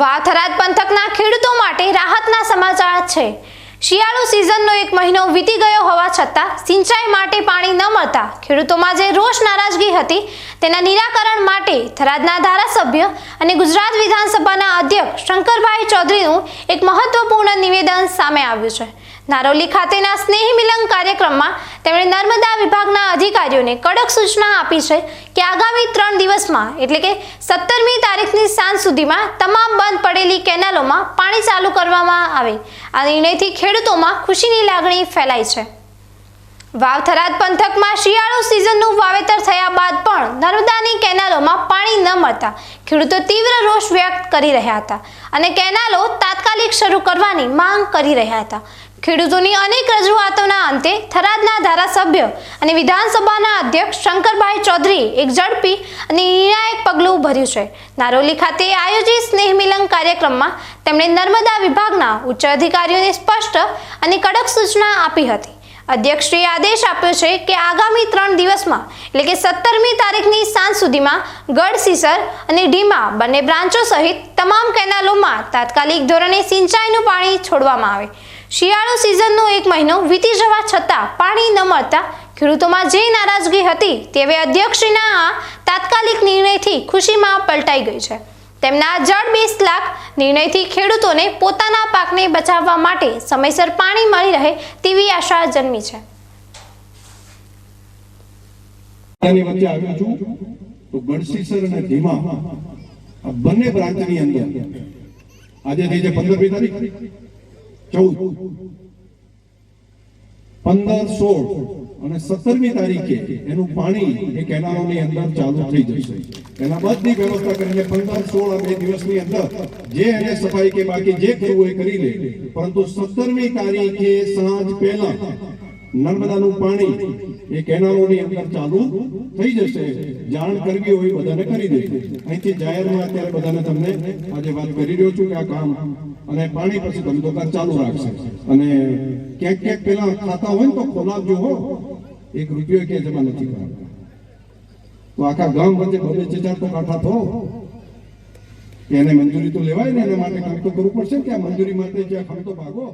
વાથરાદ પંથકના ખેડૂતો માટે રાહતના સમાચાર છે. શિયાળુ સિઝનનો એક મહિનો વીતી ગયો હોવા છતાં સિંચાઈ માટે પાણી ન મળતા ખેડૂતોમાં જે રોષ નારાજગી હતી તેના નિરાકરણ માટે થરાદના ધારાસભ્ય અને ગુજરાત વિધાનસભાના અધ્યક્ષ શંકરભાઈ ચૌધરીનું એક મહત્વપૂર્ણ નિવેદન સામે આવ્યું છે. નારોલી ખાતેના સ્નેહ મિલન કાર્યક્રમમાં તેમણે નર્મદા વિભાગના અધિકારીઓને કડક સૂચના આપી છે કે આગામી ત્રણ દિવસમાં એટલે કે સત્તરમી તારીખની સાંજ સુધીમાં તમામ બંધ પડેલી કેનાલોમાં પાણી ચાલુ કરવામાં આવે. આ નિર્ણયથી ખેડૂતોમાં ખુશીની લાગણી ફેલાઈ છે. વાવથરાદ પંથકમાં શિયાળુ સિઝનનું વાવેતર થયા બાદ પણ નર્મદાની કેનાલોમાં પાણી ન મળતા ખેડૂતો તીવ્ર રોષ વ્યક્ત કરી રહ્યા હતા અને કેનાલો તાત્કાલિક શરૂ કરવાની માંગ કરી રહ્યા હતા. ખેડૂતોની અનેક રજૂઆતોના અંતે થરાદના ધારાસભ્ય અને વિધાનસભાના અધ્યક્ષ શંકરભાઈ ચૌધરીએ એક ઝડપી અને નિર્ણાયક પગલું ભર્યું છે. નારોલી ખાતે આયોજિત સ્નેહ મિલન કાર્યક્રમમાં તેમણે નર્મદા વિભાગના ઉચ્ચ અધિકારીઓને સ્પષ્ટ અને કડક સૂચના આપી હતી. અધ્યક્ષશ્રીએ આદેશ આપ્યો છે કે આગામી ત્રણ દિવસમાં, એટલે કે સત્તરમી તારીખની સાંજ સુધીમાં, ગઢ, સીસર અને ઢીમા બંને બ્રાન્ચો સહિત તમામ કેનાલોમાં તાત્કાલિક ધોરણે સિંચાઈનું પાણી છોડવામાં આવે. શિયાળુ સિઝનનો એક મહિનો વીતી જવા છતાં પાણી ન મળતા ખેડૂતોમાં જે નારાજગી હતી તેવી અધ્યક્ષના આ તાત્કાલિક નિર્ણયથી ખુશીમાં પલટાઈ ગઈ છે. તેમના જળ બીસ લાખ નિર્ણયથી ખેડૂતોને પોતાના પાકને બચાવવા માટે સમયસર પાણી મળી રહે તેવી આશા જન્મી છે. આજે થઈ છે પંદરમી તારીખ. ચૌદ. પંદર સોળ અને સત્તરમી તારીખે એનું પાણી એ કેનાલોની અંદર ચાલુ થઈ જશે. એના બધી વ્યવસ્થા કરીને પંદર સોળ અને દિવસની અંદર જે એને સફાઈ કે બાકી જે કરવું એ કરી લે. પરંતુ સત્તરમી તારીખે સાંજ પહેલા નર્મદાનું પાણી એ કેનાલોની અંદર ચાલુ થઈ જશે. જાણ કરવી હોય બધાને કરી દે. અહીંથી જાહેરમાં અત્યારે બધાને તમને આજે વાત કરી રહ્યો છું કે આ કામ અને પાણી પછી ધંધોકાર ચાલુ રાખશે. અને ક્યાંક ક્યાંક પેલા ખાતા હોય ને તો ખોલાવજો હો. એક રૂપિયો ક્યાં જમા નથી કરાવતા તો આખા ગામ વચ્ચે ભલે ચાર તો થો. એને મંજૂરી તો લેવાય ને એના માટે કામ તો કરવું પડશે કે આ મંજૂરી માટે જે ખમતો ભાગો.